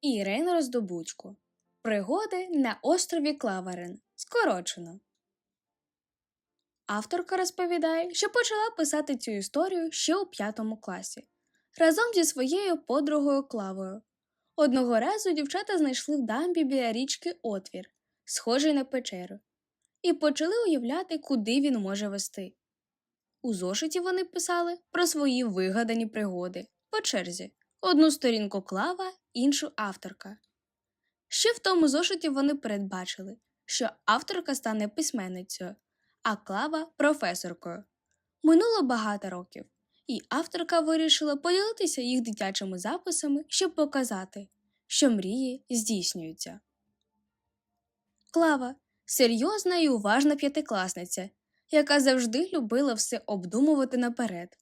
Ірина Роздобудько. Пригоди на острові Клаверен. Скорочено. Авторка розповідає, що почала писати цю історію ще у п'ятому класі разом зі своєю подругою Клавою. Одного разу дівчата знайшли в дамбі біля річки отвір, схожий на печеру, і почали уявляти, куди він може вести. У зошиті вони писали про свої вигадані пригоди по черзі одну сторінку клава, іншу авторка. Ще в тому зошиті вони передбачили, що авторка стане письменницею, а клава професоркою. Минуло багато років, і авторка вирішила поділитися їх дитячими записами, щоб показати, що мрії здійснюються. Клава серйозна і уважна п'ятикласниця, яка завжди любила все обдумувати наперед.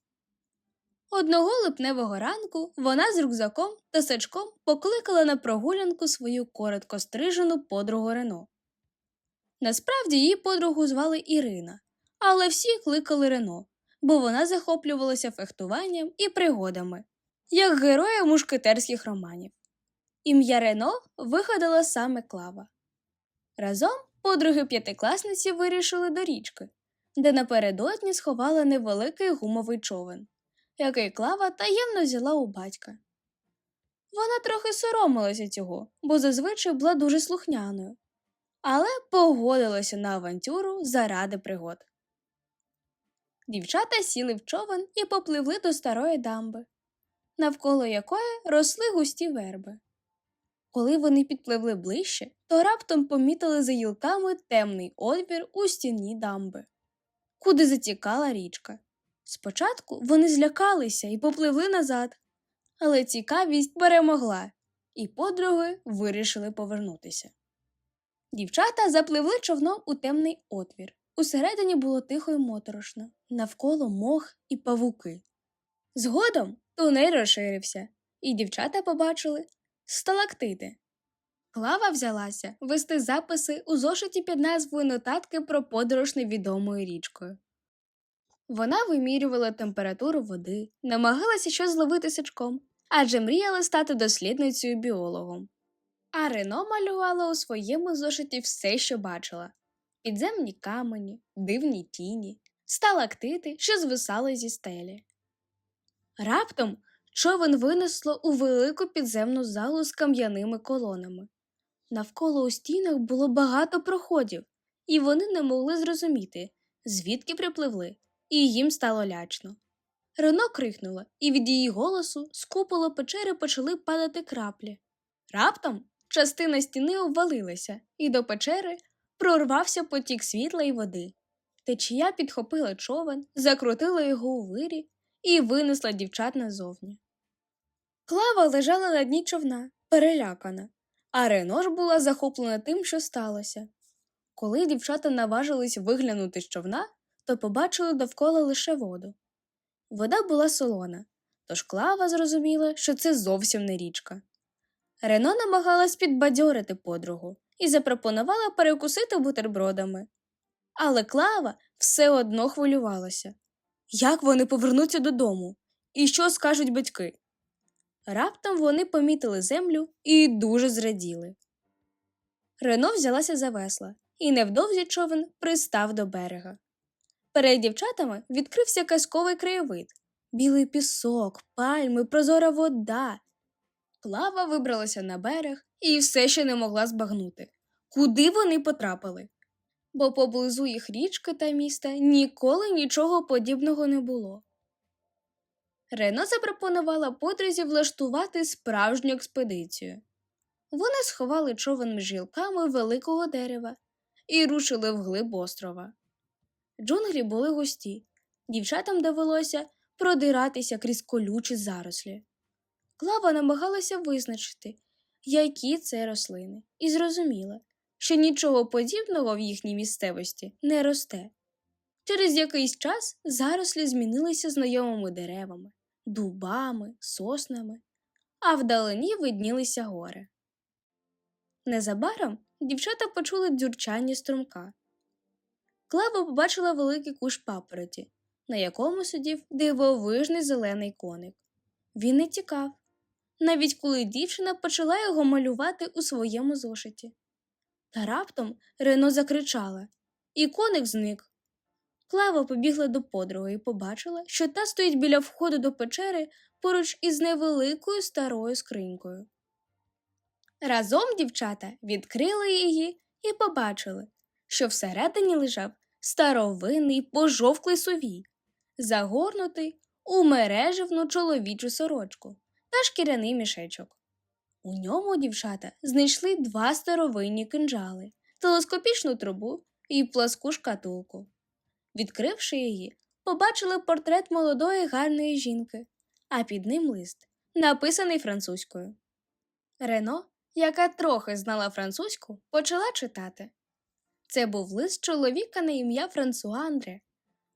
Одного липневого ранку вона з рюкзаком та сачком покликала на прогулянку свою коротко стрижену подругу Рено. Насправді її подругу звали Ірина, але всі кликали Рено, бо вона захоплювалася фехтуванням і пригодами, як героя мушкетерських романів. Ім'я Рено вигадала саме Клава. Разом подруги п'ятикласниці вирішили до річки, де напередодні сховали невеликий гумовий човен який Клава таємно взяла у батька. Вона трохи соромилася цього, бо зазвичай була дуже слухняною, але погодилася на авантюру заради пригод. Дівчата сіли в човен і попливли до старої дамби, навколо якої росли густі верби. Коли вони підпливли ближче, то раптом помітили за гілками темний отвір у стіні дамби, куди затікала річка. Спочатку вони злякалися і попливли назад, але цікавість перемогла, і подруги вирішили повернутися. Дівчата запливли човном у темний отвір. Усередині було тихо й моторошно, навколо мох і павуки. Згодом тунель розширився, і дівчата побачили сталактити. Клава взялася вести записи у зошиті під назвою Нотатки про подорож невідомою річкою. Вона вимірювала температуру води, намагалася щось зловити сачком, адже мріяла стати дослідницею біологом. А Рено малювала у своєму зошиті все, що бачила підземні камені, дивні тіні, сталактити, що звисали зі стелі. Раптом човен винесло у велику підземну залу з кам'яними колонами. Навколо у стінах було багато проходів, і вони не могли зрозуміти, звідки припливли і їм стало лячно. Рено крикнула, і від її голосу з купола печери почали падати краплі. Раптом частина стіни обвалилася, і до печери прорвався потік світла і води. Течія підхопила човен, закрутила його у вирі і винесла дівчат назовні. Клава лежала на дні човна, перелякана, а Рено ж була захоплена тим, що сталося. Коли дівчата наважились виглянути з човна, то побачили довкола лише воду. Вода була солона, тож клава зрозуміла, що це зовсім не річка. Рено намагалась підбадьорити подругу і запропонувала перекусити бутербродами. Але клава все одно хвилювалася. Як вони повернуться додому? І що скажуть батьки? Раптом вони помітили землю і дуже зраділи. Рено взялася за весла, і невдовзі човен пристав до берега. Перед дівчатами відкрився казковий краєвид білий пісок, пальми, прозора вода. Клава вибралася на берег і все ще не могла збагнути, куди вони потрапили. Бо поблизу їх річки та міста ніколи нічого подібного не було. Рено запропонувала подрузі влаштувати справжню експедицію. Вони сховали човен між гілками великого дерева і рушили вглиб острова. Джунглі були густі, дівчатам довелося продиратися крізь колючі зарослі. Клава намагалася визначити, які це рослини, і зрозуміла, що нічого подібного в їхній місцевості не росте. Через якийсь час зарослі змінилися знайомими деревами, дубами, соснами, а вдалині виднілися гори. Незабаром дівчата почули дзюрчання струмка. Клава побачила великий куш папороті, на якому сидів дивовижний зелений коник. Він не тікав, навіть коли дівчина почала його малювати у своєму зошиті. Та раптом Рено закричала, і коник зник. Клава побігла до подруги і побачила, що та стоїть біля входу до печери поруч із невеликою старою скринькою. Разом дівчата відкрили її і побачили, що всередині лежав старовинний пожовклий сувій, загорнутий у мережевну чоловічу сорочку та шкіряний мішечок. У ньому дівчата знайшли два старовинні кинджали, телескопічну трубу і пласку шкатулку. Відкривши її, побачили портрет молодої гарної жінки, а під ним лист, написаний французькою. Рено, яка трохи знала французьку, почала читати. Це був лист чоловіка на ім'я Франсуа Андре,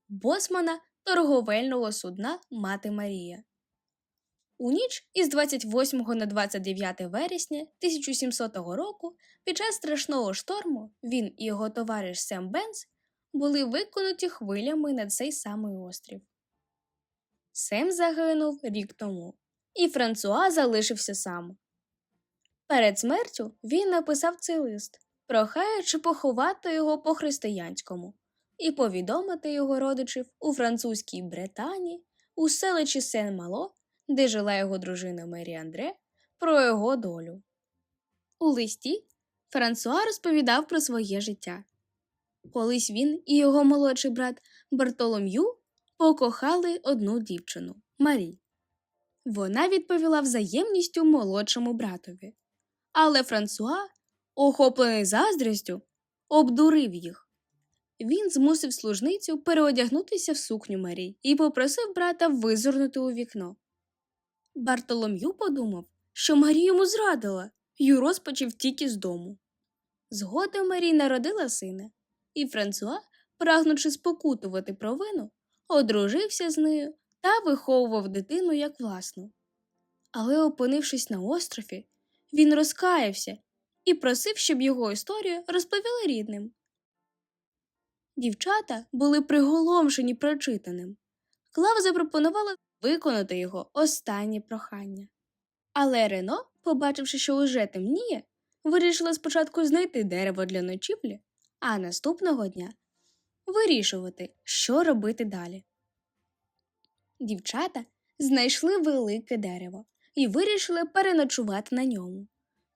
босмана торговельного судна Мати Марія. У ніч із 28 на 29 вересня 1700 року під час страшного шторму він і його товариш Сем Бенс були виконуті хвилями на цей самий острів. Сем загинув рік тому, і Франсуа залишився сам. Перед смертю він написав цей лист, прохаючи поховати його по-християнському і повідомити його родичів у французькій Бретані, у селищі Сен-Мало, де жила його дружина Мері Андре, про його долю. У листі Франсуа розповідав про своє життя. Колись він і його молодший брат Бартолом'ю покохали одну дівчину Марі. Вона відповіла взаємністю молодшому братові. Але Франсуа, охоплений заздрістю, обдурив їх. Він змусив служницю переодягнутися в сукню Марі і попросив брата визирнути у вікно. Бартолом'ю подумав, що Марі йому зрадила, й у розпачі втік із дому. Згодом Марі народила сина, і Франсуа, прагнучи спокутувати провину, одружився з нею та виховував дитину як власну. Але, опинившись на острові, він розкаявся і просив, щоб його історію розповіли рідним. Дівчата були приголомшені прочитаним. Клава запропонувала виконати його останнє прохання. Але Рено, побачивши, що уже темніє, вирішила спочатку знайти дерево для ночівлі, а наступного дня вирішувати, що робити далі. Дівчата знайшли велике дерево і вирішили переночувати на ньому,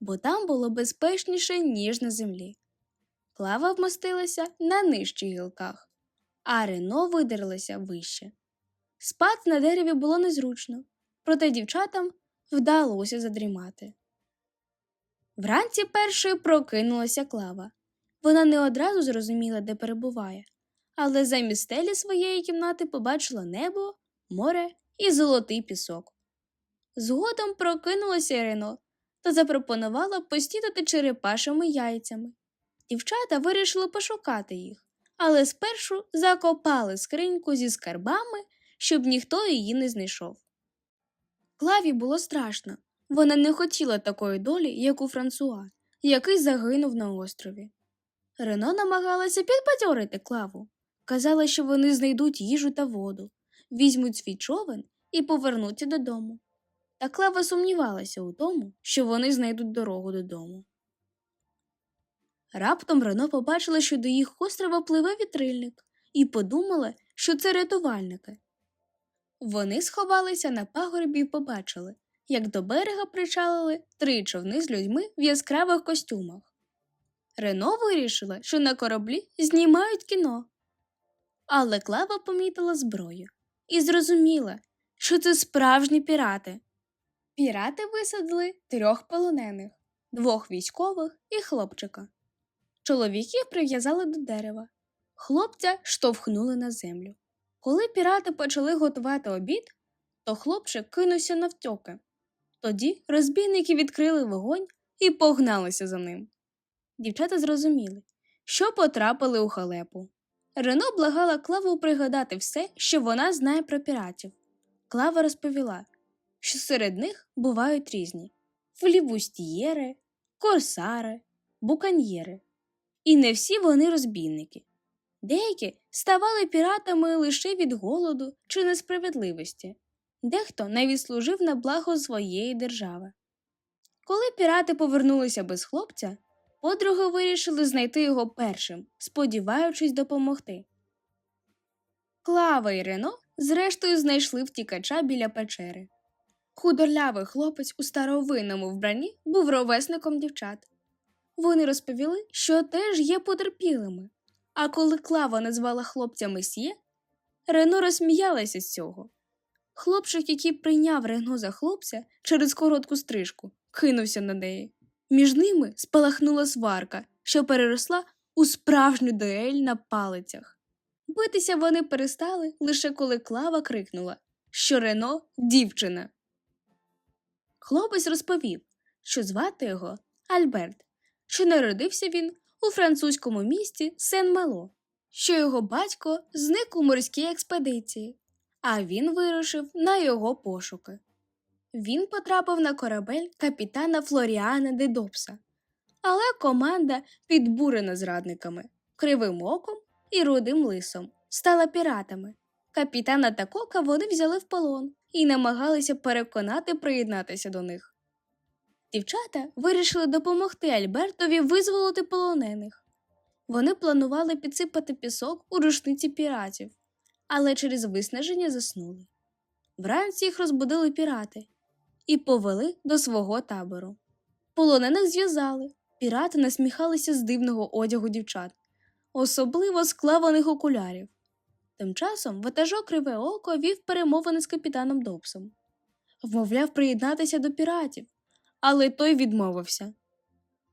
бо там було безпечніше, ніж на землі. Клава вмостилася на нижчих гілках, а Рено видерлася вище. Спати на дереві було незручно, проте дівчатам вдалося задрімати. Вранці першою прокинулася клава. Вона не одразу зрозуміла, де перебуває, але замість стелі своєї кімнати побачила небо, море і золотий пісок. Згодом прокинулася Ірино та запропонувала постідати черепашими яйцями. Дівчата вирішили пошукати їх, але спершу закопали скриньку зі скарбами, щоб ніхто її не знайшов. Клаві було страшно. Вона не хотіла такої долі, як у Франсуа, який загинув на острові. Рено намагалася підбадьорити клаву. Казала, що вони знайдуть їжу та воду, візьмуть свій човен і повернуться додому. Та клава сумнівалася у тому, що вони знайдуть дорогу додому. Раптом Рено побачила, що до їх острова пливе вітрильник, і подумала, що це рятувальники. Вони сховалися на пагорбі і побачили, як до берега причалили три човни з людьми в яскравих костюмах. Рено вирішила, що на кораблі знімають кіно. Але Клава помітила зброю і зрозуміла, що це справжні пірати. Пірати висадили трьох полонених, двох військових і хлопчика. Чоловіків прив'язали до дерева, хлопця штовхнули на землю. Коли пірати почали готувати обід, то хлопчик кинувся навтьоки. Тоді розбійники відкрили вогонь і погналися за ним. Дівчата зрозуміли, що потрапили у халепу. Рено благала Клаву пригадати все, що вона знає про піратів. Клава розповіла, що серед них бувають різні флібустієри, корсари, буканьєри. І не всі вони розбійники. Деякі ставали піратами лише від голоду чи несправедливості. дехто навіть служив на благо своєї держави. Коли пірати повернулися без хлопця, подруги вирішили знайти його першим, сподіваючись допомогти. Клава і Рено зрештою знайшли втікача біля печери. Худорлявий хлопець у старовинному вбранні був ровесником дівчат. Вони розповіли, що теж є потерпілими. А коли Клава назвала хлопця Месьє, Рено розсміялася з цього. Хлопчик, який прийняв Рено за хлопця через коротку стрижку, кинувся на неї. Між ними спалахнула сварка, що переросла у справжню дуель на палицях. Битися вони перестали лише коли Клава крикнула, що Рено дівчина. Хлопець розповів, що звати його Альберт, що народився він у французькому місті Сен-Мало, що його батько зник у морській експедиції, а він вирушив на його пошуки. Він потрапив на корабель капітана Флоріана де Добса, але команда, підбурена зрадниками, кривим оком і рудим лисом, стала піратами. Капітана та кока вони взяли в полон і намагалися переконати приєднатися до них. Дівчата вирішили допомогти Альбертові визволити полонених. Вони планували підсипати пісок у рушниці піратів, але через виснаження заснули. Вранці їх розбудили пірати і повели до свого табору. Полонених зв'язали, пірати насміхалися з дивного одягу дівчат, особливо склаваних окулярів. Тим часом ватажок Криве Око вів перемовини з капітаном Добсом. Вмовляв приєднатися до піратів, але той відмовився.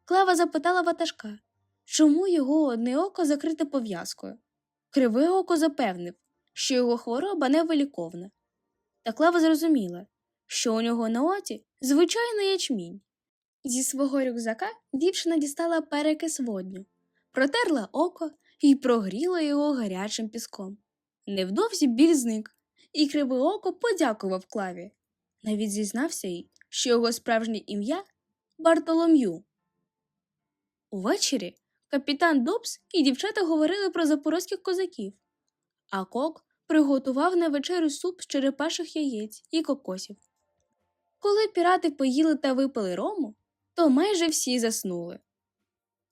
Клава запитала ватажка, чому його одне око закрите пов'язкою. Криве око запевнив, що його хвороба невиліковна. Та Клава зрозуміла, що у нього на оці звичайний ячмінь. Зі свого рюкзака дівчина дістала перекис водню, протерла око і прогріла його гарячим піском. Невдовзі біль зник, і криве око подякував Клаві. Навіть зізнався їй, що його справжнє ім'я Бартолом'ю. Увечері капітан Добс і дівчата говорили про запорозьких козаків, а кок приготував на вечерю суп з черепаших яєць і кокосів. Коли пірати поїли та випили рому, то майже всі заснули.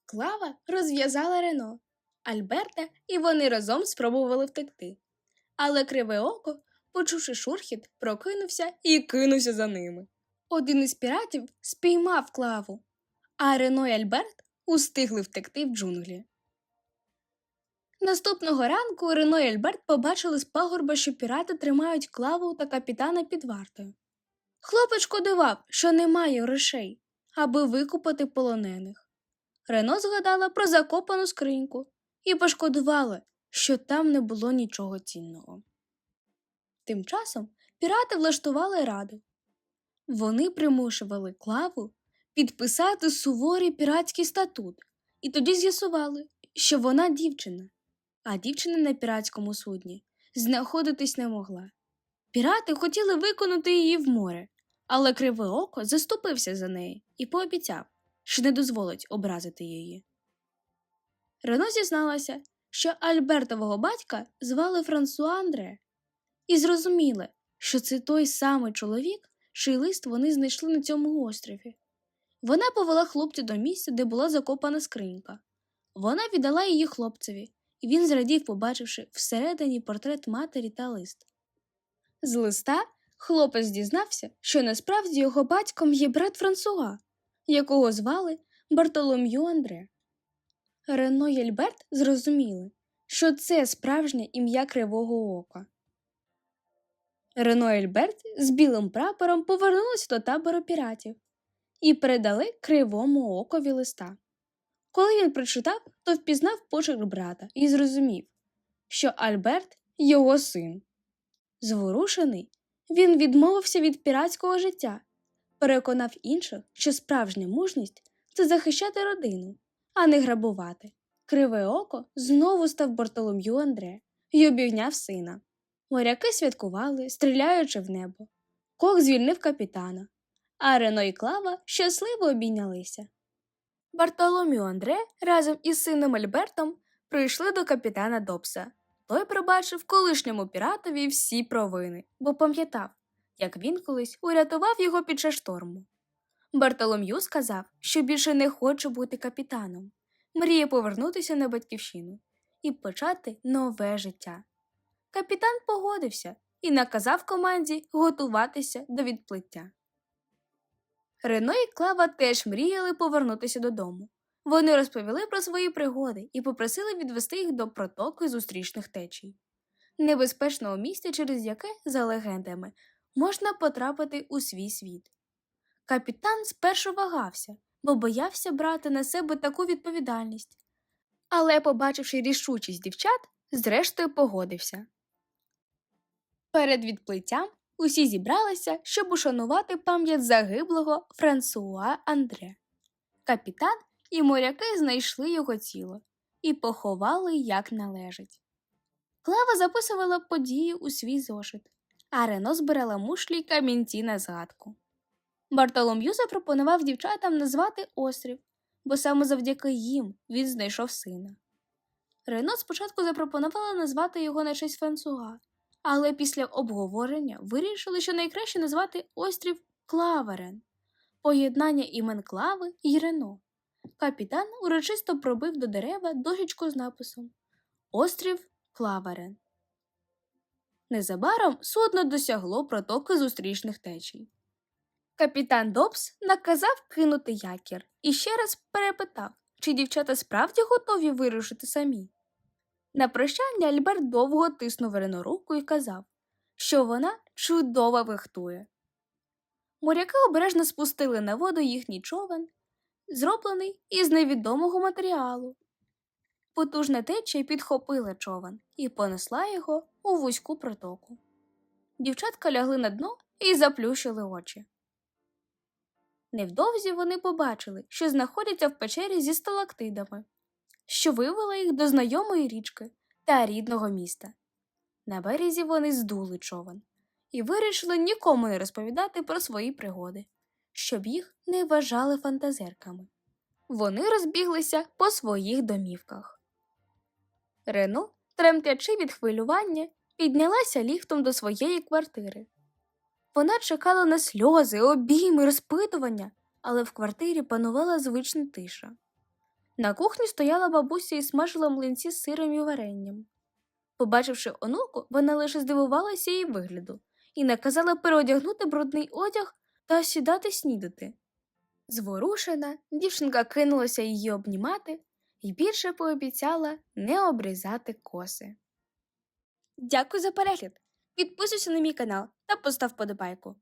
Клава розв'язала Рено, Альберта, і вони разом спробували втекти. Але криве око, почувши шурхіт, прокинувся і кинувся за ними. Один із піратів спіймав клаву, а Рено і Альберт устигли втекти в джунглі. Наступного ранку Рено і Альберт побачили з пагорба, що пірати тримають клаву та капітана під вартою. Хлопець шкодував, що немає грошей, аби викупати полонених. Рено згадала про закопану скриньку і пошкодувала, що там не було нічого цінного. Тим часом пірати влаштували раду. Вони примушували клаву підписати суворий піратський статут, і тоді з'ясували, що вона дівчина, а дівчина на піратському судні знаходитись не могла. Пірати хотіли виконати її в море, але криве око заступився за неї і пообіцяв, що не дозволить образити її. Рено зізналася, що Альбертового батька звали Франсуа Андре, і зрозуміла, що це той самий чоловік, чий лист вони знайшли на цьому острові. Вона повела хлопця до місця, де була закопана скринька. Вона віддала її хлопцеві, і він зрадів, побачивши всередині портрет матері та лист. З листа хлопець дізнався, що насправді його батьком є брат Франсуа, якого звали Бартолом'ю Андре. Рено й Альберт зрозуміли, що це справжнє ім'я Кривого Ока. Рено і Альберт з білим прапором повернулися до табору піратів і передали кривому окові листа. Коли він прочитав, то впізнав почерк брата і зрозумів, що Альберт його син. Зворушений, він відмовився від піратського життя, переконав інших, що справжня мужність це захищати родину, а не грабувати. Криве око знову став Бартолом'ю Андре і обігняв сина. Моряки святкували, стріляючи в небо. Кок звільнив капітана, а Рено і Клава щасливо обійнялися. Бартолом'ю Андре разом із сином Альбертом прийшли до капітана Добса. Той пробачив колишньому піратові всі провини, бо пам'ятав, як він колись урятував його під час шторму. Бартолом'ю сказав, що більше не хоче бути капітаном, мріє повернутися на батьківщину і почати нове життя. Капітан погодився і наказав команді готуватися до відплиття. Рено і Клава теж мріяли повернутися додому. Вони розповіли про свої пригоди і попросили відвести їх до протоки зустрічних течій, небезпечного місця, через яке, за легендами, можна потрапити у свій світ. Капітан спершу вагався, бо боявся брати на себе таку відповідальність, але, побачивши рішучість дівчат, зрештою погодився. Перед відплиттям усі зібралися, щоб ушанувати пам'ять загиблого Франсуа Андре. Капітан і моряки знайшли його тіло і поховали як належить. Клава записувала події у свій зошит, а Рено збирала мушлі й камінці на згадку. Бартолом'ю запропонував дівчатам назвати острів, бо саме завдяки їм він знайшов сина. Рено спочатку запропонувала назвати його на честь Франсуа, але після обговорення вирішили, що найкраще назвати острів Клаверен, поєднання імен Клави і Рено. Капітан урочисто пробив до дерева дощечку з написом Острів Клаверен. Незабаром судно досягло протоки зустрічних течій. Капітан Добс наказав кинути якір і ще раз перепитав, чи дівчата справді готові вирушити самі. На прощання Альберт довго тиснув Рену руку і казав, що вона чудово вихтує. Моряки обережно спустили на воду їхній човен, зроблений із невідомого матеріалу. Потужна течія підхопила човен і понесла його у вузьку протоку. Дівчатка лягли на дно і заплющили очі. Невдовзі вони побачили, що знаходяться в печері зі сталактидами, що вивела їх до знайомої річки та рідного міста. На березі вони здули човен і вирішили нікому не розповідати про свої пригоди, щоб їх не вважали фантазерками. Вони розбіглися по своїх домівках. Рено, тремтячи від хвилювання, піднялася ліфтом до своєї квартири. Вона чекала на сльози, обійми, розпитування, але в квартирі панувала звична тиша. На кухні стояла бабуся і смажила млинці з сиром і варенням. Побачивши онуку, вона лише здивувалася її вигляду і наказала переодягнути брудний одяг та сідати снідати. Зворушена, дівчинка кинулася її обнімати і більше пообіцяла не обрізати коси. Дякую за перегляд! Підписуйся на мій канал та постав подобайку.